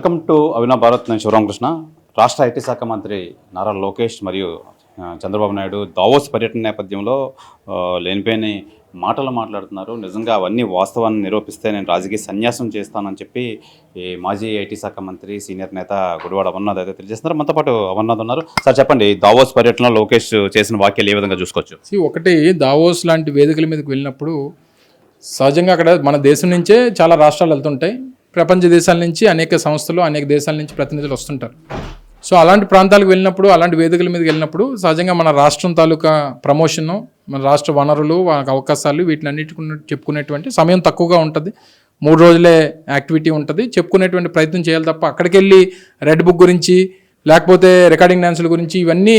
Welcome to అవినా Bharat నేను శివరామకృష్ణ రాష్ట్ర IT శాఖ మంత్రి నారా లోకేష్ మరియు చంద్రబాబు నాయుడు దావోస్ పర్యటన నేపథ్యంలో లేనిపోయిన మాటలు మాట్లాడుతున్నారు. నిజంగా అవన్నీ వాస్తవాన్ని నిరూపిస్తే నేను రాజకీయ సన్యాసం చేస్తానని చెప్పి ఈ మాజీ ఐటీ శాఖ మంత్రి సీనియర్ నేత గుడివాడ అమర్నాథ్ అయితే తెలియజేస్తున్నారు. మనతో పాటు అమర్నాథ్ ఉన్నారు. సార్ చెప్పండి దావోస్ పర్యటనలో లోకేష్ చేసిన వాక్యాలు ఏ విధంగా చూసుకోవచ్చు? ఒకటి దావోస్ లాంటి వేదికల మీదకి వెళ్ళినప్పుడు సహజంగా అక్కడ మన దేశం నుంచే చాలా రాష్ట్రాలు వెళ్తుంటాయి. ప్రపంచ దేశాల నుంచి అనేక సంస్థలు అనేక దేశాల నుంచి ప్రతినిధులు వస్తుంటారు. సో అలాంటి ప్రాంతాలకు వెళ్ళినప్పుడు అలాంటి వేదికల మీదకి వెళ్ళినప్పుడు సహజంగా మన రాష్ట్రం తాలూకా ప్రమోషను మన రాష్ట్ర వనరులు అవకాశాలు అవకాశాలు వీటినన్నిటి చెప్పుకునేటువంటి సమయం తక్కువగా ఉంటుంది. మూడు రోజులే యాక్టివిటీ ఉంటుంది. చెప్పుకునేటువంటి ప్రయత్నం చేయాలి తప్ప అక్కడికి వెళ్ళి రెడ్ బుక్ గురించి లేకపోతే రికార్డింగ్ డ్యాన్సుల గురించి ఇవన్నీ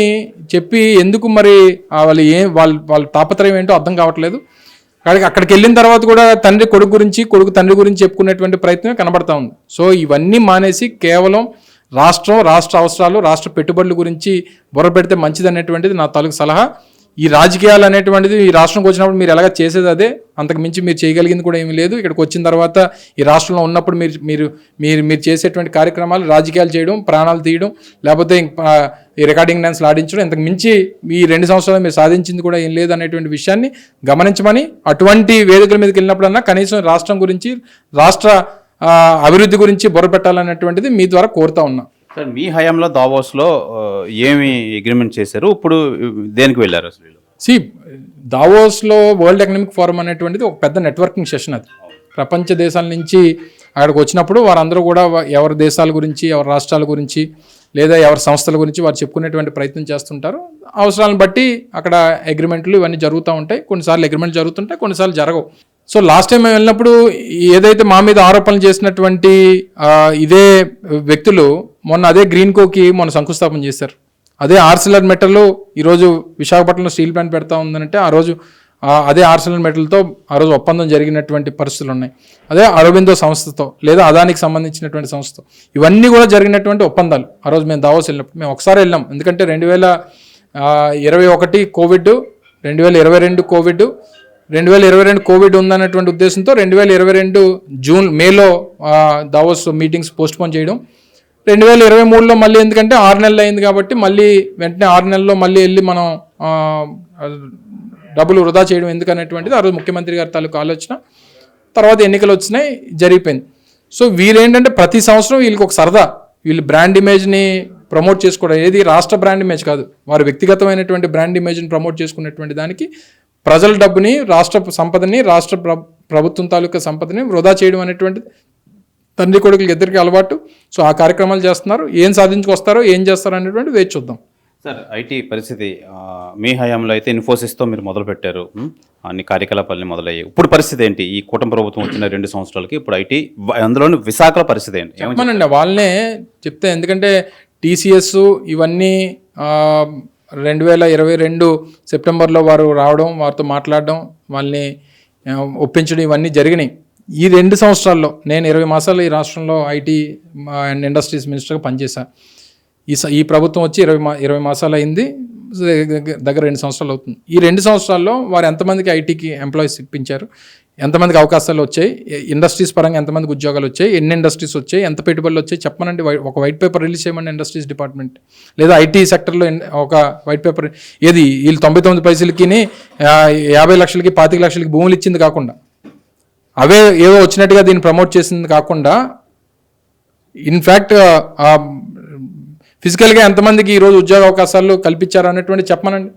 చెప్పి ఎందుకు మరి వాళ్ళు ఏం వాళ్ళ వాళ్ళ తాపత్రయం ఏంటో అర్థం కావట్లేదు. అక్కడికి అక్కడికి వెళ్ళిన తర్వాత కూడా తండ్రి కొడుకు గురించి కొడుకు తండ్రి గురించి చెప్పుకునేటువంటి ప్రయత్నమే కనబడతా ఉంది. సో ఇవన్నీ మానేసి కేవలం రాష్ట్రం రాష్ట్ర అవసరాలు రాష్ట్ర పెట్టుబడుల గురించి బుర్ర పెడితే మంచిది అనేటువంటిది నా తాలూకు సలహా. ఈ రాజకీయాలు అనేటువంటిది ఈ రాష్ట్రంకి వచ్చినప్పుడు మీరు ఎలాగ చేసేది అదే? అంతకు మించి మీరు చేయగలిగింది కూడా ఏమీ లేదు. ఇక్కడికి వచ్చిన తర్వాత ఈ రాష్ట్రంలో ఉన్నప్పుడు మీరు మీరు మీరు మీరు చేసేటువంటి కార్యక్రమాలు రాజకీయాలు చేయడం ప్రాణాలు తీయడం లేకపోతే ఈ రికార్డింగ్ డ్యాన్స్ ఆడించడం ఇంతకు మించి ఈ రెండు సంవత్సరాలు మీరు సాధించింది కూడా ఏం లేదు అనేటువంటి విషయాన్ని గమనించమని అటువంటి వేదికల మీదకి వెళ్ళినప్పుడన్నా కనీసం రాష్ట్రం గురించి రాష్ట్ర అభివృద్ధి గురించి బుర్ర పెట్టాలనేటువంటిది మీ ద్వారా కోరుతా ఉన్నా. సార్ మీ హయాంలో దావోస్లో ఏమి అగ్రిమెంట్ చేశారు? ఇప్పుడు దేనికి వెళ్ళారు అసలు సి దావోస్లో వరల్డ్ ఎకనామిక్ ఫోరం అనేటువంటిది ఒక పెద్ద నెట్వర్కింగ్ సెషన్ అది. ప్రపంచ దేశాల నుంచి అక్కడికి వచ్చినప్పుడు వారందరూ కూడా ఎవరి దేశాల గురించి ఎవరి రాష్ట్రాల గురించి లేదా ఎవరి సంస్థల గురించి వారు చెప్పుకునేటువంటి ప్రయత్నం చేస్తుంటారు. అవసరాలను బట్టి అక్కడ అగ్రిమెంట్లు ఇవన్నీ జరుగుతూ ఉంటాయి. కొన్నిసార్లు అగ్రిమెంట్ జరుగుతుంటాయి కొన్నిసార్లు జరగవు. సో లాస్ట్ టైం మేము వెళ్ళినప్పుడు ఏదైతే మా మీద ఆరోపణలు చేసినటువంటి ఇదే వ్యక్తులు మొన్న అదే గ్రీన్ కోకి మొన్న శంకుస్థాపన చేశారు. అదే ఆర్సిలర్ మెటల్ ఈరోజు విశాఖపట్నంలో స్టీల్ ప్లాంట్ పెడతా ఉందంటే ఆ రోజు అదే ఆర్సిలర్ మెటల్తో ఆ రోజు ఒప్పందం జరిగినటువంటి పరిస్థితులు ఉన్నాయి. అదే అరవిందో సంస్థతో లేదా అదానికి సంబంధించినటువంటి సంస్థతో ఇవన్నీ కూడా జరిగినటువంటి ఒప్పందాలు. ఆ రోజు మేము దావోస్ వెళ్ళినప్పుడు మేము ఒకసారి వెళ్ళాం. ఎందుకంటే రెండు వేల ఇరవై ఒకటి కోవిడ్ రెండు వేల ఇరవై రెండు కోవిడ్ రెండు వేల ఇరవై రెండు కోవిడ్ ఉందన్నటువంటి ఉద్దేశంతో రెండు వేల ఇరవై రెండు జూన్ మేలో దావోస్ మీటింగ్స్ పోస్ట్పోన్ చేయడం. రెండు వేల ఇరవై మూడులో మళ్ళీ ఎందుకంటే ఆరు నెలలు అయింది కాబట్టి మళ్ళీ వెంటనే ఆరు నెలల్లో మళ్ళీ వెళ్ళి మనం డబ్బులు వృధా చేయడం ఎందుకనేటువంటిది ఆ రోజు ముఖ్యమంత్రి గారి తాలూకు ఆలోచన. తర్వాత ఎన్నికలు వచ్చినాయి జరిగిపోయింది. సో వీరేంటంటే ప్రతి సంవత్సరం వీళ్ళకి ఒక సరదా. వీళ్ళు బ్రాండ్ ఇమేజ్ని ప్రమోట్ చేసుకోవడం ఏది రాష్ట్ర బ్రాండ్ ఇమేజ్ కాదు. వారు వ్యక్తిగతమైనటువంటి బ్రాండ్ ఇమేజ్ని ప్రమోట్ చేసుకునేటువంటి దానికి ప్రజల డబ్బుని రాష్ట్ర సంపదని రాష్ట్ర ప్రభుత్వం తాలూకా సంపదని వృధా చేయడం అనేటువంటిది తండ్రి కొడుకులకి ఇద్దరికి అలవాటు. సో ఆ కార్యక్రమాలు చేస్తున్నారు. ఏం సాధించుకొస్తారో ఏం చేస్తారో అనేటువంటి వేచి చూద్దాం. సార్ ఐటీ పరిస్థితి మీ హయాంలో అయితే ఇన్ఫోసిస్తో మీరు మొదలు పెట్టారు ఉం? అన్ని కార్యకలాపాలని మొదలయ్యాయి. ఇప్పుడు పరిస్థితి ఏంటి? ఈ కూటమి ప్రభుత్వం వచ్చిన రెండు సంవత్సరాలకి ఇప్పుడు ఐటీ అందులోని విశాఖల పరిస్థితి ఏంటి? ఏమని చెప్పమనండి. వాళ్ళనే చెప్తే ఎందుకంటే టీసీఎస్ ఇవన్నీ రెండు వేల ఇరవై రెండు సెప్టెంబర్లో వారు రావడం వారితో మాట్లాడడం వాళ్ళని ఒప్పించడం ఇవన్నీ జరిగినాయి. ఈ రెండు సంవత్సరాల్లో నేను ఇరవై మాసాలు ఈ రాష్ట్రంలో ఐటీ అండ్ ఇండస్ట్రీస్ మినిస్టర్గా పనిచేశాను ఈ స- ఈ ప్రభుత్వం వచ్చి ఇరవై మా ఇరవై మాసాలు అయింది దగ్గర రెండు సంవత్సరాలు అవుతుంది. ఈ రెండు సంవత్సరాల్లో వారు ఎంతమందికి ఐటీకి ఎంప్లాయీస్ ఇప్పించారు? ఎంతమందికి అవకాశాలు వచ్చాయి? ఇండస్ట్రీస్ పరంగా ఎంతమందికి ఉద్యోగాలు వచ్చాయి? ఎన్ని ఇండస్ట్రీస్ వచ్చాయి? ఎంత పెట్టుబడులు వచ్చాయి? చెప్పమనండి వై- ఒక వైట్ పేపర్ రిలీజ్ చేయమని ఇండస్ట్రీస్ డిపార్ట్మెంట్. లేదా ఐటీ సెక్టర్లో ఒక వైట్ పేపర్ ఏది? వీళ్ళు తొంభై తొమ్మిది పైసలకి యాభై లక్షలకి పాతిక లక్షలకి భూములు ఇచ్చింది కాకుండా. అవే ఏవో వచ్చినట్టుగా దీన్ని ప్రమోట్ చేసింది కాకుండా ఇన్ఫ్యాక్ట్ ఫిజికల్గా ఎంతమందికి ఈరోజు ఉద్యోగ అవకాశాలు కల్పించారు అనేటువంటి చెప్పమనండి.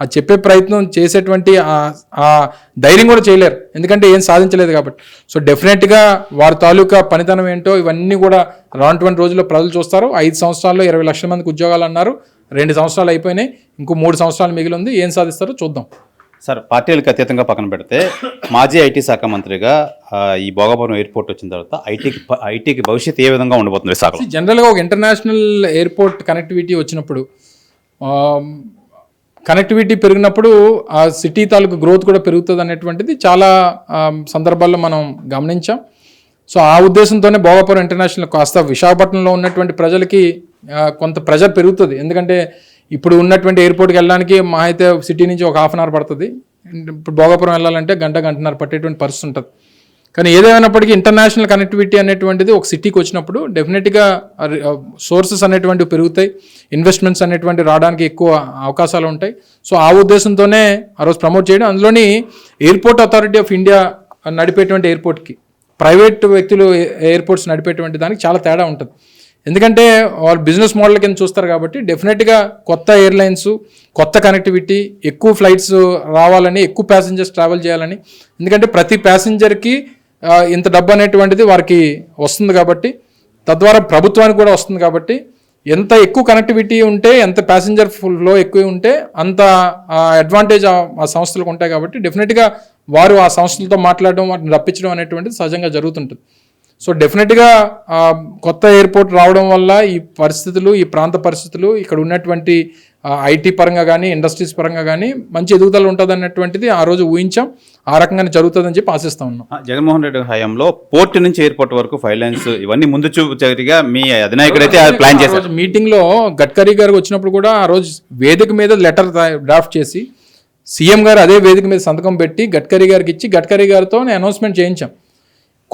అది చెప్పే ప్రయత్నం చేసేటువంటి ఆ ధైర్యం కూడా చేయలేరు. ఎందుకంటే ఏం సాధించలేదు కాబట్టి. సో డెఫినెట్గా వారి తాలూకా పనితనం ఏంటో ఇవన్నీ కూడా రానటువంటి రోజుల్లో ప్రజలు చూస్తారు. ఐదు సంవత్సరాల్లో ఇరవై లక్షల మందికి ఉద్యోగాలు అన్నారు. రెండు సంవత్సరాలు అయిపోయినాయి. ఇంకో మూడు సంవత్సరాలు మిగిలి ఉంది. ఏం సాధిస్తారో చూద్దాం. సార్ పార్టీలకు అతీతంగా పక్కన పెడితే మాజీ ఐటీ శాఖ మంత్రిగా ఈ భోగాపురం ఎయిర్పోర్ట్ వచ్చిన తర్వాత ఐటీకి ఐటీకి భవిష్యత్తు ఏ విధంగా ఉండబోతుంది విశాఖ జనరల్గా ఒక ఇంటర్నేషనల్ ఎయిర్పోర్ట్ కనెక్టివిటీ వచ్చినప్పుడు కనెక్టివిటీ పెరిగినప్పుడు ఆ సిటీ తాలూకు గ్రోత్ కూడా పెరుగుతుంది అనేటువంటిది చాలా సందర్భాల్లో మనం గమనించాం. సో ఆ ఉద్దేశంతోనే భోగాపురం ఇంటర్నేషనల్ కాస్త విశాఖపట్నంలో ఉన్నటువంటి ప్రజలకి కొంత ప్రెజర్ పెరుగుతుంది. ఎందుకంటే ఇప్పుడు ఉన్నటువంటి ఎయిర్పోర్ట్కి వెళ్ళడానికి మా అయితే సిటీ నుంచి ఒక హాఫ్ అన్ అవర్ పడుతుంది. ఇప్పుడు భోగాపురం వెళ్ళాలంటే గంట గంటన్నర పట్టేటువంటి పరిస్థితి ఉంటుంది. కానీ ఏదేమైనప్పటికీ ఇంటర్నేషనల్ కనెక్టివిటీ అనేటువంటిది ఒక సిటీకి వచ్చినప్పుడు డెఫినెట్గా సోర్సెస్ అనేటువంటివి పెరుగుతాయి. ఇన్వెస్ట్మెంట్స్ అనేటువంటి రావడానికి ఎక్కువ అవకాశాలు ఉంటాయి. సో ఆ ఉద్దేశంతోనే ఆ రోజు ప్రమోట్ చేయడం. అందులోని ఎయిర్పోర్ట్ అథారిటీ ఆఫ్ ఇండియా నడిపేటువంటి ఎయిర్పోర్ట్కి ప్రైవేట్ వ్యక్తులు ఎయిర్పోర్ట్స్ నడిపేటువంటి దానికి చాలా తేడా ఉంటుంది. ఎందుకంటే వాళ్ళు బిజినెస్ మోడల్ కింద చూస్తారు కాబట్టి డెఫినెట్గా కొత్త ఎయిర్లైన్స్ కొత్త కనెక్టివిటీ ఎక్కువ ఫ్లైట్స్ రావాలని ఎక్కువ ప్యాసింజర్స్ ట్రావెల్ చేయాలని. ఎందుకంటే ప్రతి ప్యాసింజర్కి ఇంత డబ్బు అనేటువంటిది వారికి వస్తుంది కాబట్టి తద్వారా ప్రభుత్వానికి కూడా వస్తుంది కాబట్టి ఎంత ఎక్కువ కనెక్టివిటీ ఉంటే ఎంత ప్యాసింజర్ ఫ్లో ఎక్కువ ఉంటే అంత అడ్వాంటేజ్ ఆ సంస్థలకు ఉంటాయి కాబట్టి డెఫినెట్గా వారు ఆ సంస్థలతో మాట్లాడడం వాటిని రప్పించడం అనేటువంటిది సహజంగా జరుగుతుంటుంది. సో డెఫినెట్గా కొత్త ఎయిర్పోర్ట్ రావడం వల్ల ఈ పరిస్థితులు ఈ ప్రాంత పరిస్థితులు ఇక్కడ ఉన్నటువంటి ఐటీ పరంగా కానీ ఇండస్ట్రీస్ పరంగా కానీ మంచి ఎదుగుదల ఉంటుంది అన్నటువంటిది ఆ రోజు ఊహించాం. ఆ రకంగానే జరుగుతుందని చెప్పి ఆశిస్తా ఉన్నాం. జగన్మోహన్ రెడ్డి హయాంలో పోర్ట్ నుంచి ఎయిర్పోర్ట్ వరకు ఫైవ్ లైన్స్ ఇవన్నీ ముందు చూపు జరిగా మీ అధినాయకుడైతే ప్లాన్ చేశారు. రోజు మీటింగ్లో గడ్కరీ గారు వచ్చినప్పుడు కూడా ఆ రోజు వేదిక మీద లెటర్ డ్రాఫ్ట్ చేసి సీఎం గారు అదే వేదిక మీద సంతకం పెట్టి గడ్కరీ గారికి ఇచ్చి గడ్కరీ గారితో అనౌన్స్మెంట్ చేయించాం.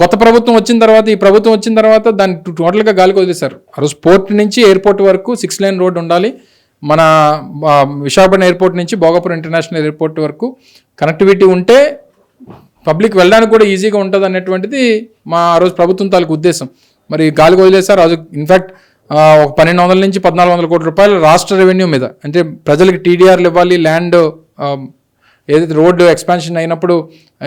కొత్త ప్రభుత్వం వచ్చిన తర్వాత ఈ ప్రభుత్వం వచ్చిన తర్వాత దాన్ని టోటల్గా గాలికి వదిలేశారు. ఆ రోజు పోర్ట్ నుంచి ఎయిర్పోర్ట్ వరకు సిక్స్ లైన్ రోడ్ ఉండాలి. మన విశాఖపట్నం ఎయిర్పోర్ట్ నుంచి భోగాపురం ఇంటర్నేషనల్ ఎయిర్పోర్ట్ వరకు కనెక్టివిటీ ఉంటే పబ్లిక్ వెళ్ళడానికి కూడా ఈజీగా ఉంటుంది అనేటువంటిది మా ఆ రోజు ప్రభుత్వం తాలూకు ఉద్దేశం. మరి గాలికి వదిలేశారు. రోజు ఇన్ఫాక్ట్ ఒక పన్నెండు వందల నుంచి పద్నాలుగు వందల కోట్ల రూపాయలు రాష్ట్ర రెవెన్యూ మీద. అంటే ప్రజలకి టీడీఆర్లు ఇవ్వాలి ల్యాండ్ ఏదైతే రోడ్డు ఎక్స్పాన్షన్ అయినప్పుడు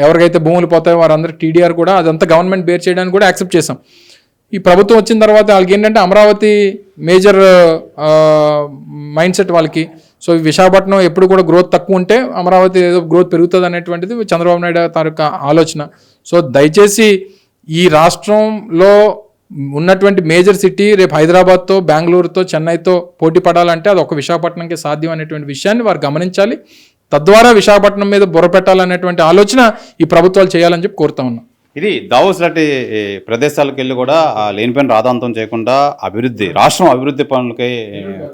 ఎవరికైతే భూములు పోతాయో వారందరూ టీడీఆర్ కూడా అదంతా గవర్నమెంట్ బేర్ చేయడానికి కూడా యాక్సెప్ట్ చేసాం ఈ ప్రభుత్వం వచ్చిన తర్వాత వాళ్ళకి ఏంటంటే అమరావతి మేజర్ మైండ్ సెట్ వాళ్ళకి. సో ఈ విశాఖపట్నం ఎప్పుడు కూడా గ్రోత్ తక్కువ ఉంటే అమరావతి ఏదో గ్రోత్ పెరుగుతుంది అనేటువంటిది చంద్రబాబు నాయుడు తాలూకా ఆలోచన. సో దయచేసి ఈ రాష్ట్రంలో ఉన్నటువంటి మేజర్ సిటీ రేపు హైదరాబాద్తో బెంగళూరుతో చెన్నైతో పోటీ పడాలంటే అది ఒక విశాఖపట్నంకి సాధ్యం అనేటువంటి విషయాన్ని వారు గమనించాలి. తద్వారా విశాఖపట్నం మీద బుర్ర పెట్టాలనేటువంటి ఆలోచన ఈ ప్రభుత్వాలు చేయాలని చెప్పి కోరుతా ఉన్నాం. ఇది దావోస్ లాంటి ప్రదేశాలకు వెళ్ళి కూడా లేనిపోయిన రాధాంతం చేయకుండా అభివృద్ధి రాష్ట్రం అభివృద్ధి పనులకి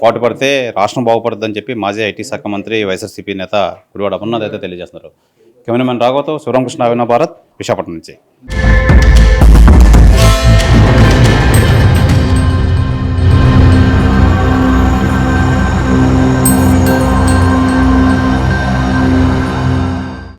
పాటుపడితే రాష్ట్రం బాగుపడుతుందని చెప్పి మాజీ ఐటీ శాఖ మంత్రి వైఎస్ఆర్సీపీ నేత గుడివాడ అమర్నాథ్ అయితే తెలియజేస్తున్నారు. కెమెరామెన్ రాఘవతో శివరామకృష్ణ అవినా భారత్ విశాఖపట్నం నుంచి.